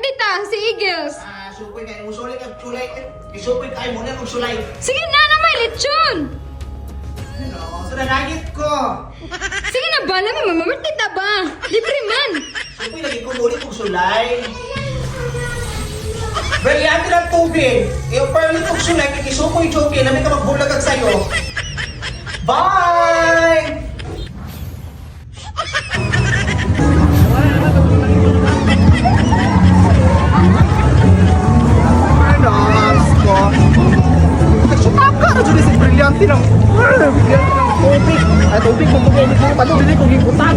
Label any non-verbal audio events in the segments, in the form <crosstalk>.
ta, si Eagles. Ah, supoy kayo. Musulay kag sulay. Isupoy kayo mo na magsulay. Sige na na may lechon. Ano? Sa nanagit ko. <laughs> Sige na bala mo, mamambirthday ta ba? Libre man. Supoy lagi ko muli kong sulay. Brilyante ng tubig. Yung pearly kong sulay, kikisupoy joke, namin ka magbulagag sa'yo. Bye! Brilyante ng... Ah, Brilyante ng tubig. Ay, tubig kung init mo. Paano din kung hibutan?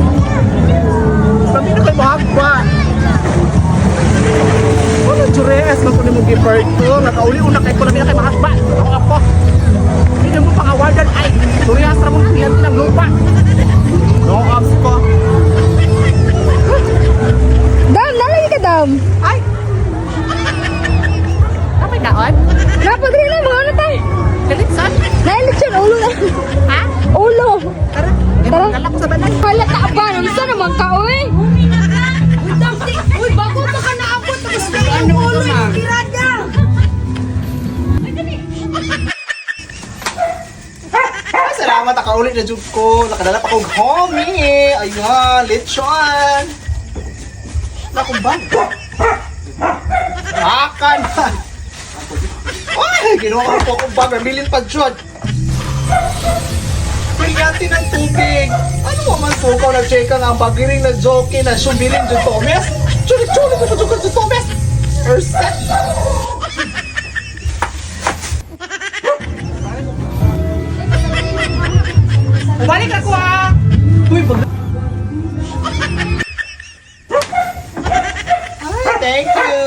Sabi na kayo mahagba. Ano jures na kunin mo gifford ko? Nakauli una kay ko na kay mahagba. Ako ako. Hindi mo pangawardan ay surya sa mong kliyente ng lupa. No abs ko. Dam, nalagi ka dam. Ay! Kapay daon? Napag rin na mga ano tayo. Kalitsan? Nai lechon, ulo na. Ha? Ulo. Tara. Tara. Dala ko sa banay. Halata ba? Namsa naman ka, oy. Uy, bago pa ka naabot! Tapos na yung ulo yung tirada! Ah, <laughs> salamat nakaulit na jud ko. Nakadala pa kong homie. Ayan, lechon. Nakumbang. Akan. Ay, ginawa ko po akong bag. Bilin pa jud. Brilyante ng tubig. Ano mo man po ko nag-check ang bagiring na joke na sumiling jud Tomes? Chuli-chuli ko jud jud Tomes. Erset. Balik ako ah! Uy, pag... Ay, thank you!